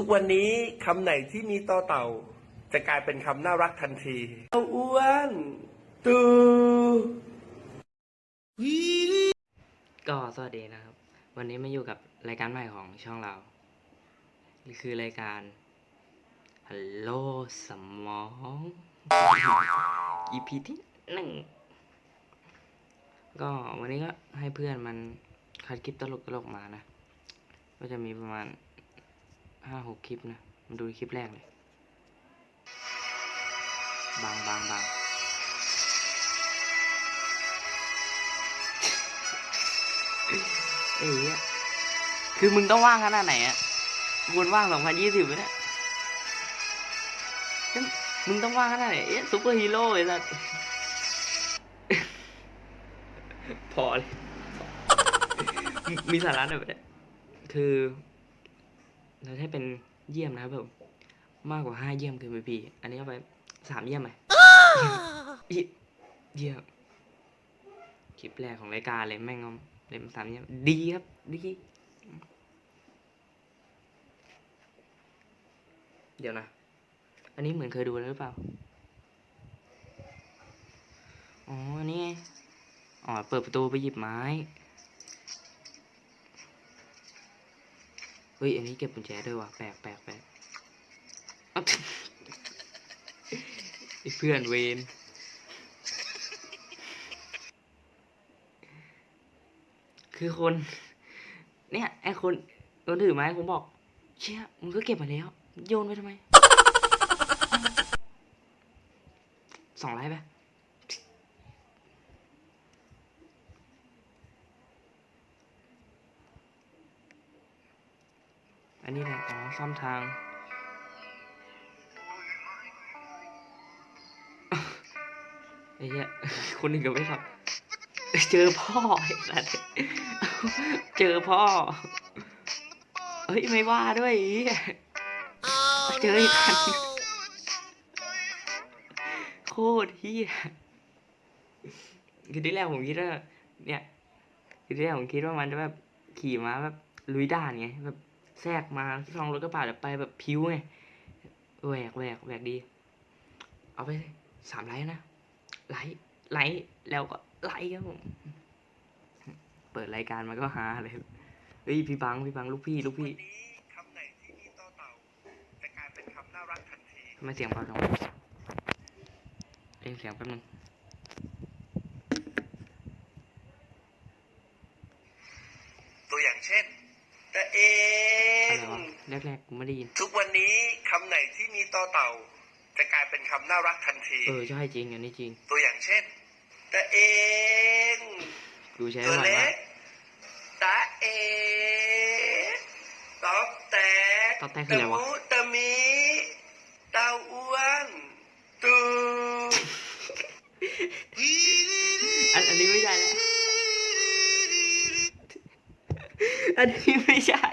ทุกวันนี้คำไหนที่มีต่อเต่า จะกลายเป็นคำน่ารักทันทีเอาอ้วน ตูก็สวัสดีนะครับ วันนี้มาอยู่กับรายการใหม่ของช่องเรา คือรายการฮัลโหลสมอง EP ที่หนึ่งก็วันนี้ก็ให้เพื่อนมันคัดคลิปตลกตลกๆมานะ ก็จะมีประมาณ ห้าหกคลิปนะมาดูคลิปแรกเลย บางบางบางเอ้ยคือมึงต้องว่างขนาดไหนอะวนว่างสองพันยี่สิบเนี่ยแล้วมึงต้องว่างขนาดไหน เอ๊ะซูเปอร์ฮีโร่ไอ้สัสพอเลยมีสาระหน่อยไหมเนี่ยคือ เราให้เป็นเยี่ยมนะครับผมมากกว่าห้าเยี่ยมคือพีพีอันนี้เอาไปสามเยี่ยมไหมเยี่ยเยี่ยมคลิปแรกของรายการเลยแม่งเอาเล่มสามเยี่ยมดีครับดีเดี๋ยวนะ อันนี้เหมือนเคยดูแล้วหรือเปล่า อ๋ออันนี่ไงอ๋อ เปิดประตูไปหยิบไม้ เฮ้ย อันนี้เก็บกุญแจด้วยว่ะแปลกแปลกแปลกอ๊ะไอ้เพื่อนเวนคือคน เนี่ยไอ้คนคนถือไม้ผมบอก เชี่ยมึงก็เก็บมาแล้ว โยนไปทำไมสองไลค์ไป อันนี้แหละอ๋อซ่อมทาง ไอ้เหี้ยคนอื่นก็ไม่ทำเจอพ่อไอ้สัสเจอพ่อ เฮ้ย ไม่ว่าด้วยไอ้เหี้ยเจออีกคันโคตรเฮียคือที่แรกผมคิดว่าเนี่ยคือที่แรกผมคิดว่ามันจะแบบขี่ม้าแบบลุยด่านไงแบบ แทรกมาช่องรถกระบะแบบไปแบบพิ้วไงแหวกแหวกแหวกดี เอาไปสามไลค์นะไลค์ไลค์แล้วก็ไลค์ครับผมเปิดรายการมันก็ฮาเลยเฮ้ยพี่บังพี่บังลูกพี่ลูกพี่วันนี้คำไหนที่มีต่อเต่าจะกลายเป็นคำน่ารักทันทีทำไมเสียงเบาจังเอ้ยเสียงแป๊บนึงตัวอย่างเช่นแต่เออะไรงวะ แรกๆกูไม่ได้ยิน ทุกวันนี้คำไหนที่มีต่อเต่า จะกลายเป็นคำน่ารักทันที เออใช่จริงอันนี้จริง ตัวอย่างเช่นแต่เอง กูใช้ตัวบ่อยเล็มากกตาเอตอบแตกตอบแตกคืออะไรวะตะมุตะมีเต้าอ้วนตูอันอันนี้ไม่ใช่แล้ว อันนี้ไม่ใช่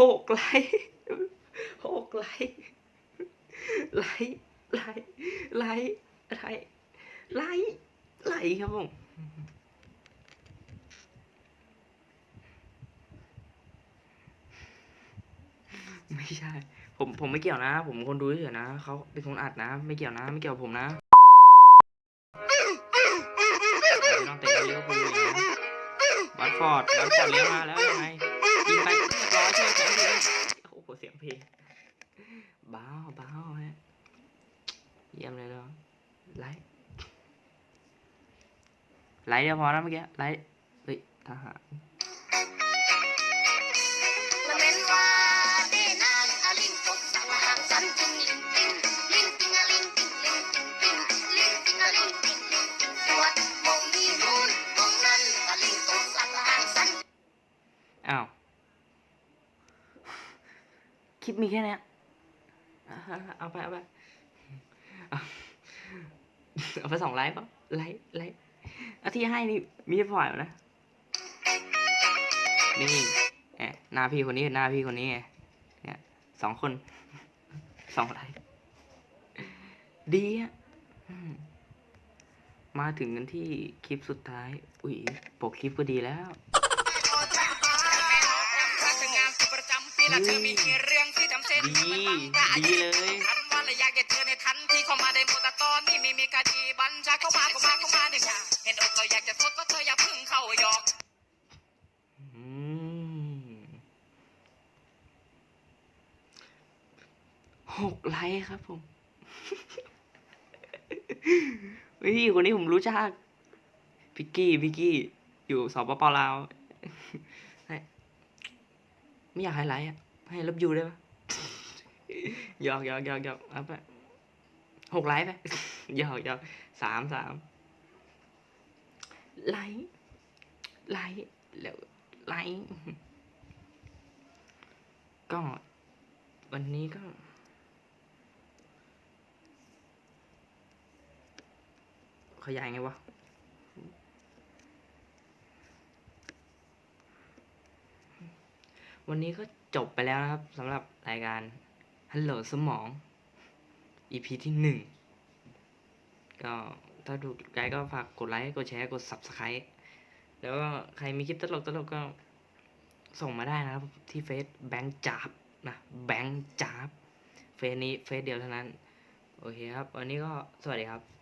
หกไลค์หกไลค์ไลค์ไลค์ไลค์ไลค์ไลค์ไลค์ครับผมไม่ใช่ ผมผมไม่เกี่ยวนะ ผมคนดูเฉยนะเขาเป็นคนอัดนะ ไม่เกี่ยวนะ ไม่เกี่ยวผมนะไม่ต้องเตะเลี้ยวกูนะบัตฟอร์ดบัตฟอร์ดเลี้ยวมาแล้วยังไง โอ้โหเสียงเพลงเบ้าเบ้าฮะเยี่ยมเลยเนาะไลท์ไลท์เดียวพอนะเมื่อกี้ไลท์เฮ้ยทหาร ละเมนว่าเดนางอะลิงตกสังหางสันติงลิงติงลิงติงอะลิงติงลิงติงติงลิงติงอะลิงติงลิงติงสว ลิงตกสังหางสันอ้าวคลิปมีแค่เนี้ยอ่าเอาไปเอาไปเอาเอาไปสองไลค์ป่ะไลค์ไลค์เอาที่ให้นี่มีให้ปล่อยนะนี่แหมหน้าพี่คนนี้กับหน้าพี่คนนี้ไงเนี่ยสองคนสองไลค์ดีอะอืมมาถึงกันที่คลิปสุดท้าย อุ้ยปกคลิปก็ดีแล้วประจำปีละเธอมีเรื่องที่จำเส้น ดีดีเลยทันวันและอยากจะเจอในทันที่เข้ามาได้หมดแต่ตอนนี้ไม่มีคดีบัญชาเข้ามาเข้ามาเข้ามาเนี่ยเห็นอกก็อยากจะทดก็เธออย่าพึ่งเข้าหยอกอืมหกไลค์ครับผมเฮ้ยคนนี้ผมรู้จักพิกกี้พิกกี้ อยู่สปปลาวให้ไม่อยากให้ไลค์อะ ให้รับยูได้ปะ หยอกหยอกหยอกหยอกเอาไปหกไลค์ไปหยอกหยอกสามสามไลค์ไลค์แล้วไลค์ก็วันนี้ก็ขยายไงวะวันนี้ก็จบไปแล้วนะครับสำหรับรายการ ฮัลโหลสมอง EP ที่หนึ่งก็ถ้าดูไกด์ก็ฝากกดไลค์ กดแชร์ กด Subscribe แล้วก็ใครมีคลิปตลกตลกก็ส่งมาได้นะครับ ที่เฟซแบงค์จับนะแบงค์จับเฟซนี้เฟซเดียวเท่านั้น โอเคครับ วันนี้ก็สวัสดีครับ